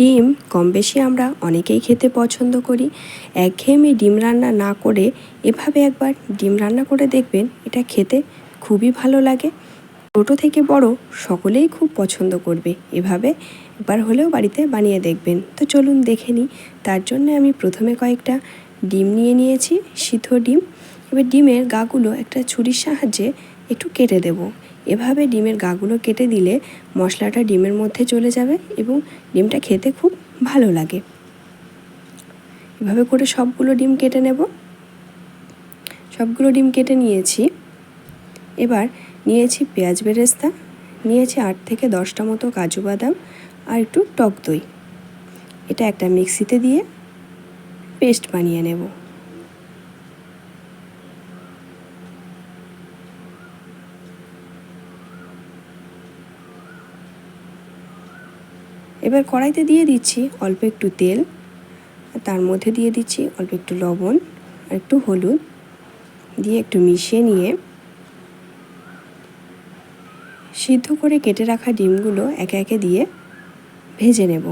ডিম কম বেশি আমরা অনেকেই খেতে পছন্দ করি। একঘেয়েমি ডিম রান্না না করে এভাবে একবার ডিম রান্না করে দেখবেন, এটা খেতে খুবই ভালো লাগে। ছোটো থেকে বড় সকলেই খুব পছন্দ করবে, এভাবে একবার হলেও বাড়িতে বানিয়ে দেখবেন। তো চলুন দেখে নিই, তার জন্য আমি প্রথমে কয়েকটা ডিম নিয়ে নিয়েছি, সিদ্ধ ডিম। এবার ডিমের গাগুলো একটা ছুরির সাহায্যে একটু কেটে দেব। এভাবে ডিমের গাগুলো কেটে দিলে মশলাটা ডিমের মধ্যে চলে যাবে এবং ডিমটা খেতে খুব ভালো লাগে। এভাবে করে সবগুলো ডিম কেটে নেব। সবগুলো ডিম কেটে নিয়েছি। এবার নিয়েছি পেঁয়াজ বেরেস্তা, নিয়েছি আট থেকে দশটা মতো কাজু বাদাম আর একটু টক দই। এটা একটা মিক্সিতে দিয়ে পেস্ট বানিয়ে নেব। এবার কড়াইতে দিয়ে দিচ্ছি অল্প একটু তেল তার মধ্যে দিয়ে দিচ্ছি অল্প একটু লবণ আর একটু হলুদ দিয়ে একটু মিশিয়ে নিয়ে সিদ্ধ করে কেটে রাখা ডিমগুলো একে একে দিয়ে ভেজে নেব।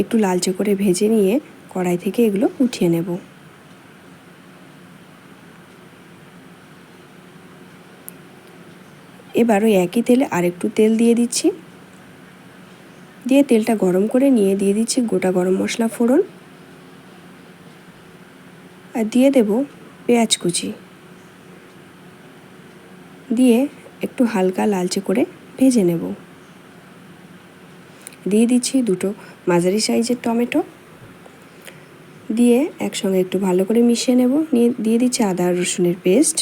একটু লালচে করে ভেজে নিয়ে কড়াই থেকে এগুলো উঠিয়ে নেব। এবার ওই একই তেলে আরেকটু তেল দিয়ে দিচ্ছি। দিয়ে তেলটা গরম করে নিয়ে দিয়ে দিচ্ছি গোটা গরম মশলা ফোড়ন। আর দিয়ে দেব পেঁয়াজ কুচি। দিয়ে একটু হালকা লালচে করে ভেজে নেব। দিয়ে দিচ্ছি দুটো মাঝারি সাইজের টমেটো। দিয়ে একসঙ্গে একটু ভালো করে মিশিয়ে নেব। নিয়ে দিয়ে দিচ্ছি আদা রসুনের পেস্ট।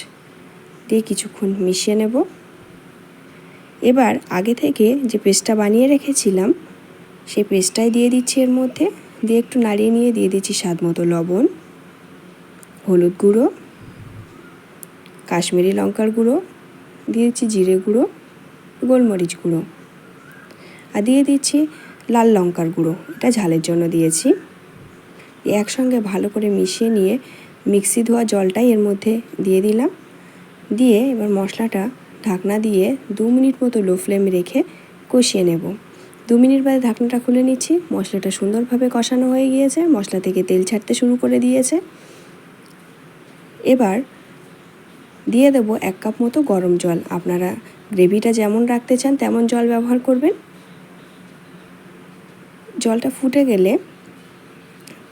দিয়ে কিছুক্ষণ মিশিয়ে নেব। এবার আগে থেকে যে পেস্টটা বানিয়ে রেখেছিলাম, সেই পেস্টটাই দিয়ে দিচ্ছি এর মধ্যে। দিয়ে একটু নাড়িয়ে নিয়ে দিয়ে দিচ্ছি স্বাদ মতো লবণ, হলুদ গুঁড়ো, কাশ্মীরি লঙ্কার গুঁড়ো, দিয়ে দিচ্ছি জিরে গুঁড়ো, গোলমরিচ গুঁড়ো। আর দিয়ে দিচ্ছি লাল লঙ্কার গুঁড়ো, এটা ঝালের জন্য দিয়েছি। একসঙ্গে ভালো করে মিশিয়ে নিয়ে মিক্সি ধোয়া জলটাই এর মধ্যে দিয়ে দিলাম। দিয়ে এবার মশলাটা ঢাকনা দিয়ে দু মিনিট মতো লো ফ্লেমে রেখে কষিয়ে নেব। দু মিনিট বাদে ঢাকনাটা খুলে নিচ্ছি। মশলাটা সুন্দরভাবে কষানো হয়ে গিয়েছে। মশলা থেকে তেল ছাড়তে শুরু করে দিয়েছে। এবার দিয়ে দেব এক কাপ মতো গরম জল। আপনারা গ্রেভিটা যেমন রাখতে চান তেমন জল ব্যবহার করবেন। জলটা ফুটে গেলে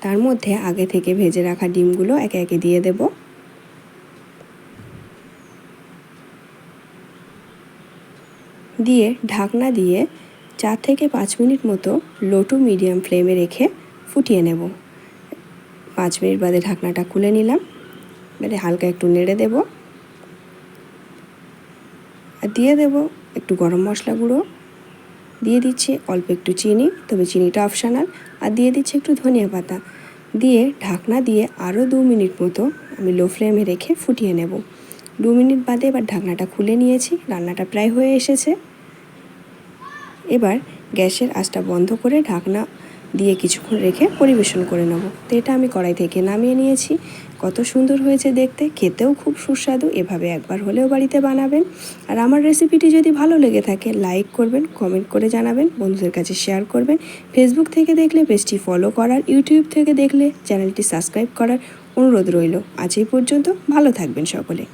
তার মধ্যে আগে থেকে ভেজে রাখা ডিমগুলো একে একে দিয়ে দেব। দিয়ে ঢাকনা দিয়ে চার থেকে পাঁচ মিনিট মতো লো টু মিডিয়াম ফ্লেমে রেখে ফুটিয়ে নেব। পাঁচ মিনিট বাদে ঢাকনাটা খুলে নিলাম। এবারে হালকা একটু নেড়ে দেব। আর দিয়ে দেব একটু গরম মশলা গুঁড়ো। দিয়ে দিচ্ছি অল্প একটু চিনি, তবে চিনিটা অপশানাল আর দিয়ে দিচ্ছি একটু ধনিয়া পাতা। দিয়ে ঢাকনা দিয়ে আরও দু মিনিট মতো আমি লো ফ্লেমে রেখে ফুটিয়ে নেব। দু মিনিট বাদে এবার ঢাকনাটা খুলে নিয়েছি, রান্নাটা প্রায় হয়ে এসেছে। এবার গ্যাসের আঁচটা বন্ধ করে ঢাকনা দিয়ে কিছুক্ষণ রেখে পরিবেশন করে নেব। তো এটা আমি কড়াই থেকে নামিয়ে নিয়েছি। কত সুন্দর হয়েছে দেখতে, খেতেও খুব সুস্বাদু, এভাবে একবার হলেও বাড়িতে বানাবেন। আর আমার রেসিপিটি যদি ভালো লেগে থাকে লাইক করবেন কমেন্ট করে জানাবেন, বন্ধুদের কাছে শেয়ার করবেন। ফেসবুক থেকে দেখলে পেজটি ফলো করার ইউটিউব থেকে দেখলে চ্যানেলটি সাবস্ক্রাইব করার অনুরোধ রইল। আজ এই পর্যন্ত ভালো থাকবেন সকলে।